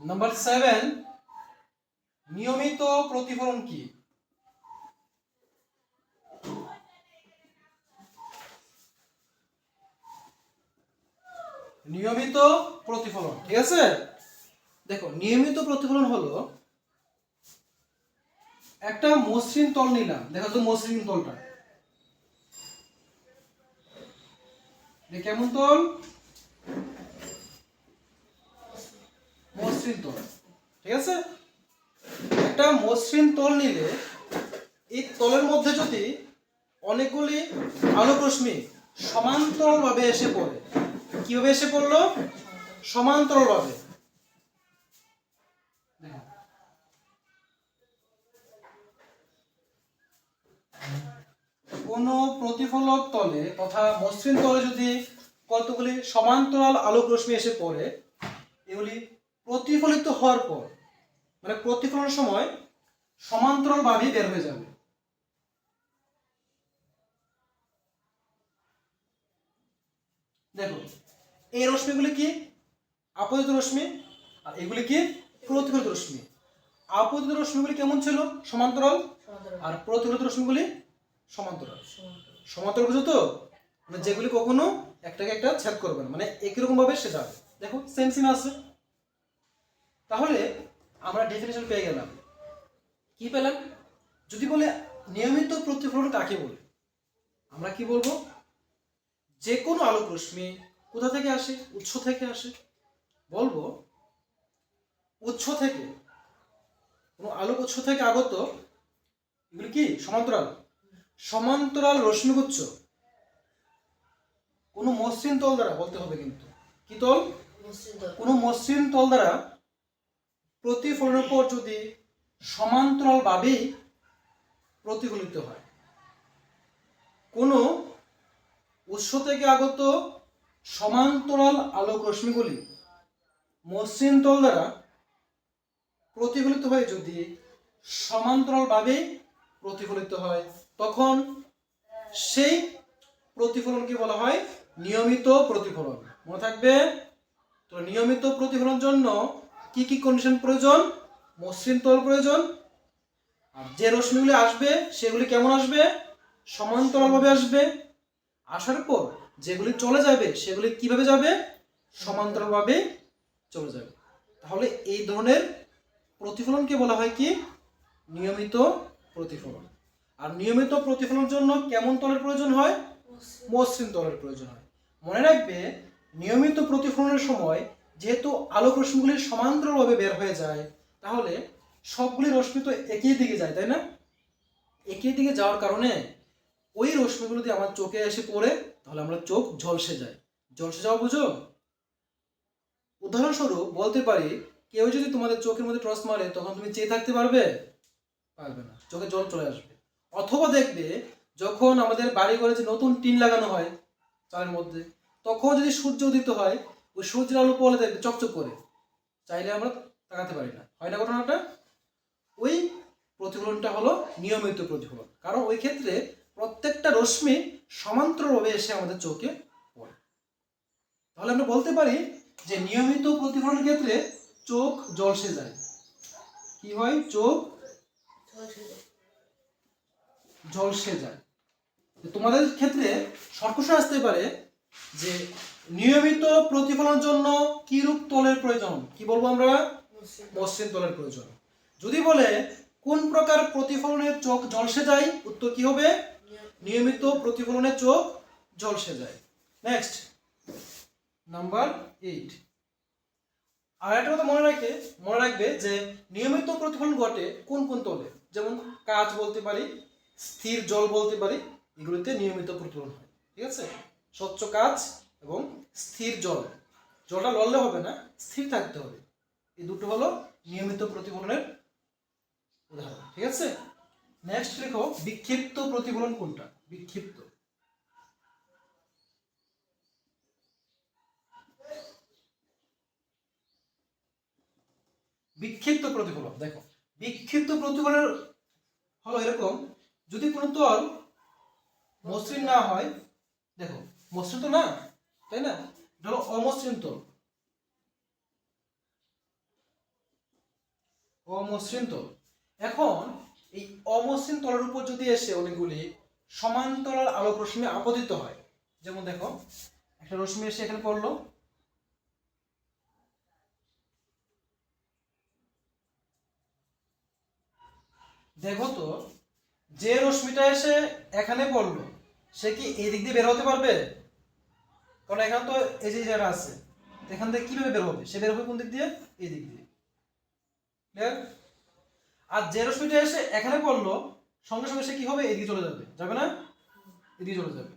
Number seven নিয়মিত প্রতিফলন কি? নিয়মিত প্রতিফলন, ঠিক আছে? দেখো, নিয়মিত প্রতিফলন হলো একটা মসৃণ তল নিলাম। দেখো তো মসৃণ তলটা। কেমন তল? মসৃণ তল। ঠিক আছে? একটা মসৃণ তল নিলে এই তলের মধ্যে যদি অনেকগুলি আলোক রশ্মি সমান্তরালভাবে এসে পড়ে, কীভাবে এসে পড়ল? সমান্তরালভাবে। কোনো প্রতিফলক তলে তথা মসৃণ তলে যদি কতগুলি সমান্তরাল আলোক রশ্মি এসে পড়ে, এগুলি প্রতিফলিত হওয়ার পর মানে প্রতিফলনের সময় সমান্তরালভাবেই বের হয়ে যাবে। দেখো এই রশ্মিগুলি কি? আপতিত রশ্মি আর এগুলি কি? প্রতিফলিত রশ্মি। আপতিত রশ্মিগুলি কেমন ছিল? সমান্তরাল আর প্রতিফলিত রশ্মিগুলি সমান্তরাল। সমান্তরাল। বুঝো তো? মানে যেগুলি কখনো একটাকে একটা ছেদ করবে না মানে একই রকম ভাবে সে যাবে। দেখো সেম সেম আছে। তাহলে আমরা ডেফিনেশন পেয়ে গেলাম। কি পেলাম? যদি বলে নিয়মিত প্রতিফলন কাকে বলে? আমরা কি বলব? যে কোনো আলোক রশ্মি কোথা থেকে আসে? উৎস থেকে আসে। বলব উৎস থেকে কোনো আলোক উৎস থেকে আগত এগুলি কি? সমান্তরাল। সমান্তরাল রশ্মিগুচ্ছ কোনো মসৃণ তল দ্বারা বলতে হবে কিন্তু। কি তল। কোনো মসৃণ তল দ্বারা প্রতিফলনের পর যদি সমান্তরালভাবেই প্রতিফলিত হয়। কোনো উৎস থেকে আগত সমান্তরাল আলোক রশ্মিগুলি মসৃণ তল দ্বারা প্রতিফলিত হয়ে যদি সমান্তরালভাবে প্রতিফলিত হয়, তখন সেই প্রতিফলনকে বলা হয় নিয়মিত প্রতিফলন। মনে থাকবে? তো নিয়মিত প্রতিফলন জন্য কি কি কন্ডিশন প্রয়োজন? মসৃণ তল প্রয়োজন। আর যে রশ্মিগুলি আসবে, সেগুলি কেমন আসবে? সমান্তরালভাবে আসবে। আসার পর যেগুলি চলে যাবে, সেগুলি কীভাবে যাবে? সমান্তরালভাবে চলে যাবে। তাহলে এই ধরনের প্রতিফলনকে বলা হয় কি? নিয়মিত প্রতিফলন। আর নিয়মিত প্রতিফলনের জন্য কেমন তলের প্রয়োজন হয়? মসৃণ তলের প্রয়োজন হয়। মনে রাখবে, নিয়মিত প্রতিফলনের সময় যেহেতু আলোক রশ্মিগুলি সমান্তরালভাবে বের হয়ে যায়, তাহলে সবগুলি রশ্মি তো একই দিকে যায়, তাই না? একই দিকে যাওয়ার কারণে ওই রশ্মিগুলো যদি আমার চোখে এসে পড়ে, তাহলে আমরা চোখ ঝলসে যায়। ঝলসে যাওয়া বুঝো? উদাহরণস্বরূপ বলতে পারি, কেউ যদি তোমাদের চোখের মধ্যে টর্চ মারে, তখন তুমি চেয়ে থাকতে পারবে? পারবে না, চোখে জল চলে আসবে। অথবা দেখবে, যখন আমাদের বাড়ি ঘরে যে নতুন টিন লাগানো হয়, চালের মধ্যে, তখন যদি সূর্য উদিত হয় ওই সূর্যের আলো পড়ে দেখবে চকচক করে। চাইলে আমরা তাকাতে পারি না। হয় না ঘটনাটা? ওই প্রতিফলনটা হলো নিয়মিত প্রতিফলন। কারণ ওই ক্ষেত্রে প্রত্যেকটা রশ্মি সমান্তরালভাবে এসে আমাদের চোখে পড়ে। তাহলে আমরা বলতে পারি যে নিয়মিত প্রতিফলনের ক্ষেত্রে চোখ জলসে যায়। কি হয়? চোখ ঝলসে যায়। তোমাদের ক্ষেত্রে সংকোচন আসতে পারে যে নিয়মিত প্রতিফলনের জন্য কি রূপ তলের প্রয়োজন? কি বলব আমরা? মসৃণ। তলের প্রয়োজন। যদি বলে কোন প্রকার প্রতিফলনে চোখ জলসে যায় উত্তর কি হবে? নিয়মিত। প্রতিফলনে চোখ জলসে যায়। নেক্সট নাম্বার এইট আর একটা কথা মনে রাখে মনে রাখবে যে নিয়মিত প্রতিফলন ঘটে কোন কোন তলে? যেমন কাজ বলতে পারি স্থির জল বলতে পারি এগুলোতে নিয়মিত প্রতিফলন হয়। ঠিক আছে? স্বচ্ছ কাজ এবং স্থির জল। জলটা লড়লে হবে না, স্থির থাকতে হবে। এই দুটো হলো নিয়মিত প্রতিফলনের উদাহরণ, ঠিক আছে? নেক্সট লেখো, বিক্ষিপ্ত প্রতিফলন কোনটা? বিক্ষিপ্ত। বিক্ষিপ্ত প্রতিফলন, দেখো। বিক্ষিপ্ত প্রতিফলনের হলো এরকম, যদি কোনো তল মসৃণ না হয়, দেখো, মসৃণ তো না তাই না? ধরো অমসৃণ তল অমসৃণ তল এখন এই অমসৃণ তলের উপর যদি এসে অনেকগুলি সমান্তরাল আলোক রশ্মি আপতিত হয়, যেমন দেখো, একটা রশ্মি এসে এখানে পড়ল। দেখো তো, যে রশ্মিটা এসে এখানে পড়ল, সে কি এই দিক দিয়ে বের হতে পারবে? কারণ এখানে তো এই যে জায়গা আছে এখান থেকে কীভাবে বের হবে? সে বের হবে কোন দিক দিয়ে? এই দিক দিয়ে। ক্লিয়ার আর যে রশ্মিটা এসে এখানে পড়ল সঙ্গে সঙ্গে সে কি হবে? এদিকে চলে যাবে। যাবে না? এদিকে চলে যাবে।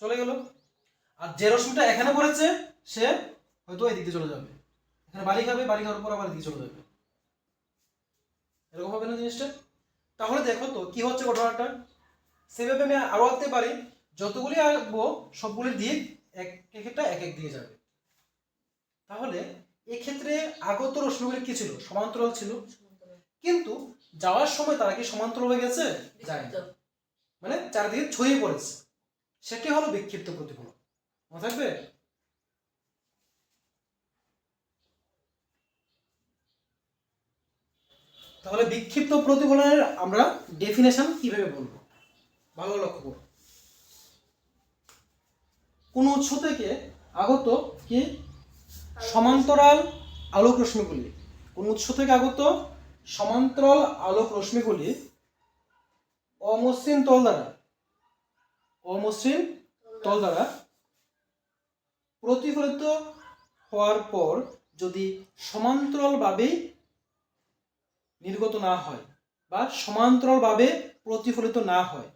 চলে গেল। আর যে রশ্মিটা এখানে পড়েছে সে হয়তো এদিক চলে যাবে। এখানে বাড়ি খাবে বাড়ি খাওয়ার পর আবার এদিকে চলে যাবে। এরকম হবে না জিনিসটা? তাহলে দেখো তো কি হচ্ছে ঘটনাটা? সেভাবে আমি আরও আঁকতে পারি। যতগুলি আঁকবো সবগুলি দিক এক একটা এক এক দিয়ে যাবে। তাহলে এক্ষেত্রে আগত রশ্মিগুলি কি ছিল? সমান্তরাল ছিল। কিন্তু যাওয়ার সময় তারা কি সমান্তরাল হয়ে গেছে? যায়। মানে চারিদিকে ছড়িয়ে পড়েছে। সেটি হলো বিক্ষিপ্ত প্রতিফলন। মনে থাকবে? তাহলে বিক্ষিপ্ত প্রতিফলনের আমরা ডেফিনেশন কীভাবে বলব? ভালো লক্ষ্য করো। কোন উৎস থেকে আগত কি? সমান্তরাল আলোক রশ্মিগুলি। কোন উৎস থেকে আগত? সমান্তরাল আলোক রশ্মিগুলি অমসৃণ তল দ্বারা। অমসৃণ তল দ্বারা প্রতিফলিত হওয়ার পর যদি সমান্তরালভাবেই নির্গত না হয় বা সমান্তরালভাবে প্রতিফলিত না হয়,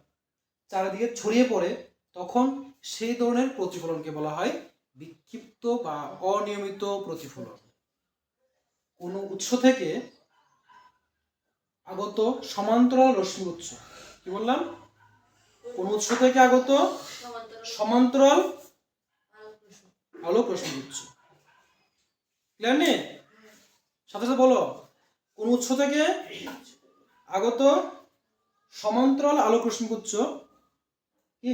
চারিদিকে ছড়িয়ে পড়ে, তখন সেই ধরনের প্রতিফলনকে বলা হয় বিক্ষিপ্ত বা অনিয়মিত প্রতিফলন। কোনো উৎস থেকে আগত সমান্তরাল রশ্মি উৎস, কি বললাম? কোন উৎস থেকে আগত সমান্তরাল আলোক রশ্মি উৎস। ক্লিয়ার নেই? সাথে সাথে বলো। কোন উৎস থেকে? আগত সমান্তরাল আলোক রশ্মি উৎস কি?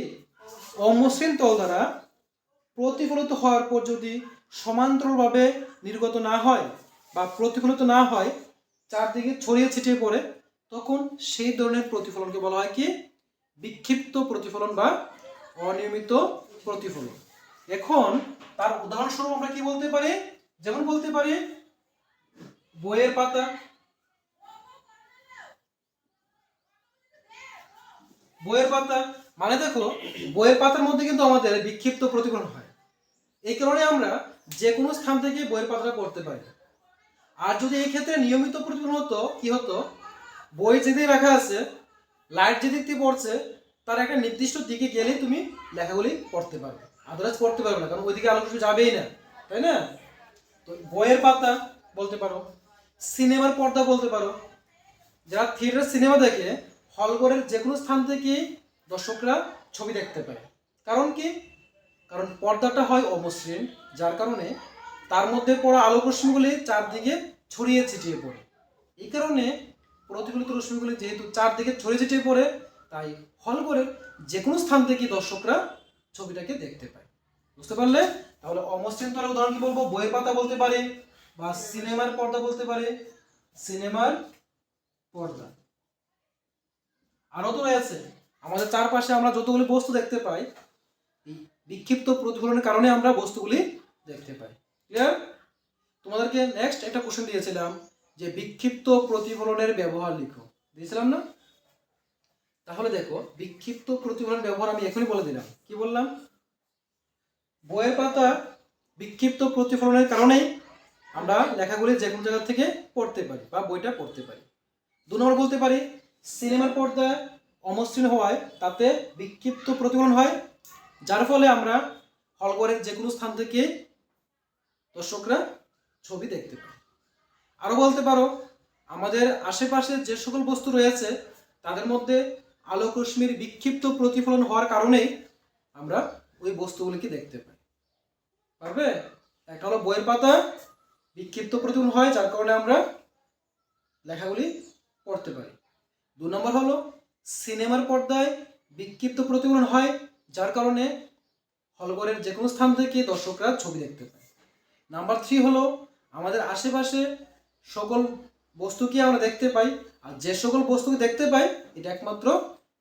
অমসৃণ তল দ্বারা প্রতিফলিত হওয়ার পর যদি সমান্তরালভাবে নির্গত না হয় বা প্রতিফলিত না হয়, চারদিকে ছড়িয়ে ছিটিয়ে পড়ে, তখন সেই ধরনের প্রতিফলনকে বলা হয় কি? বিক্ষিপ্ত প্রতিফলন বা অনিয়মিত প্রতিফলন। এখন তার উদাহরণস্বরূপ আমরা কি বলতে পারি? যেমন বলতে পারি, বইয়ের পাতা বইয়ের পাতা মানে দেখো, বইয়ের পাতার মধ্যে কিন্তু আমাদের বিক্ষিপ্ত প্রতিফলন হয়। এই কারণে আমরা যে কোনো স্থান থেকে বইয়ের পাতাটা পড়তে পারি। আর যদি এই ক্ষেত্রে নিয়মিত প্রতিফলন হতো, কি হতো? বই যেদিকে রাখা আছে, লাইট যেদিক দিয়ে পড়ছে, তার একটা নির্দিষ্ট দিকে গেলেই তুমি লেখাগুলি পড়তে পারবে। আদারওয়াইজ পড়তে পারবে না, কারণ ওইদিকে আলো কিছু যাবেই না, তাই না? তো বইয়ের পাতা বলতে পারো, সিনেমার পর্দা বলতে পারো। যারা থিয়েটার সিনেমা দেখে হল ঘরের যে কোনো স্থান থেকে দর্শকরা ছবি দেখতে পায়। কারণ কি? কারণ পর্দাটা হয় অমসৃণ, যার কারণে তার মধ্যে পড়া আলোক রশ্মিগুলি চারদিকে ছড়িয়ে ছিটিয়ে পড়ে। এই কারণে প্রতিফলিত রশ্মিগুলি যেহেতু চারদিকে ছড়িয়ে ছিটিয়ে পড়ে, তাই হল ঘরের যে কোনো স্থান থেকে দর্শকরা ছবিটাকে দেখতে পায়। বুঝতে পারলে? তাহলে অমসৃণ তলের উদাহরণ কি বলব? বইয়ের পাতা বলতে পারে বা সিনেমার পর্দা বলতে পারে। সিনেমার পর্দা। আরও তো রয়েছে। আমাদের চারপাশে আমরা যতগুলি বস্তু দেখতে পাই বিক্ষিপ্ত প্রতিফলনের কারণে আমরা বস্তুগুলি দেখতে পাই। ক্লিয়ার তোমাদেরকে নেক্সট একটা কোশ্চেন দিয়েছিলাম যে বিক্ষিপ্ত প্রতিফলনের ব্যবহার লিখো। দিয়েছিলাম না? তাহলে দেখো, বিক্ষিপ্ত প্রতিফলন ব্যবহার আমি এখনই বলে দিলাম। কি বললাম? বইয়ের পাতা বিক্ষিপ্ত প্রতিফলনের কারণেই আমরা লেখাগুলি যে কোনো জায়গা থেকে পড়তে পারি বা বইটা পড়তে পারি। দু নম্বর বলতে পারি সিনেমার পর্দায় অমসৃণ হওয়ায় তাতে বিক্ষিপ্ত প্রতিফলন হয়, যার ফলে আমরা হলঘরের যে কোনো স্থান থেকে দর্শকরা ছবি দেখতে পাই আরও বলতে পারো, আমাদের আশেপাশে যে সকল বস্তু রয়েছে, তাদের মধ্যে আলোক রশ্মির বিক্ষিপ্ত প্রতিফলন হওয়ার কারণেই আমরা ওই বস্তুগুলিকে দেখতে পাই। পারবে? একটা হলো বইয়ের পাতা, বিক্ষিপ্ত প্রতিফলন হয়, যার কারণে আমরা লেখাগুলি পড়তে পারি। দু নম্বর হলো, সিনেমার পর্দায় বিক্ষিপ্ত প্রতিফলন হয়, যার কারণে হলঘরের যে কোনো স্থান থেকে দর্শকরা ছবি দেখতে পায়। নাম্বার থ্রি হলো, আমাদের আশেপাশে সকল বস্তুকে আমরা দেখতে পাই, আর যে সকল বস্তুকে দেখতে পাই, এটা একমাত্র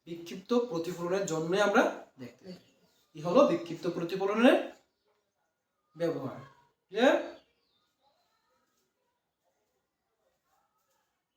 বিক্ষিপ্ত প্রতিফলনের জন্যই আমরা দেখতে পাই। এই হলো বিক্ষিপ্ত প্রতিফলনের ব্যবহার। ক্লিয়ার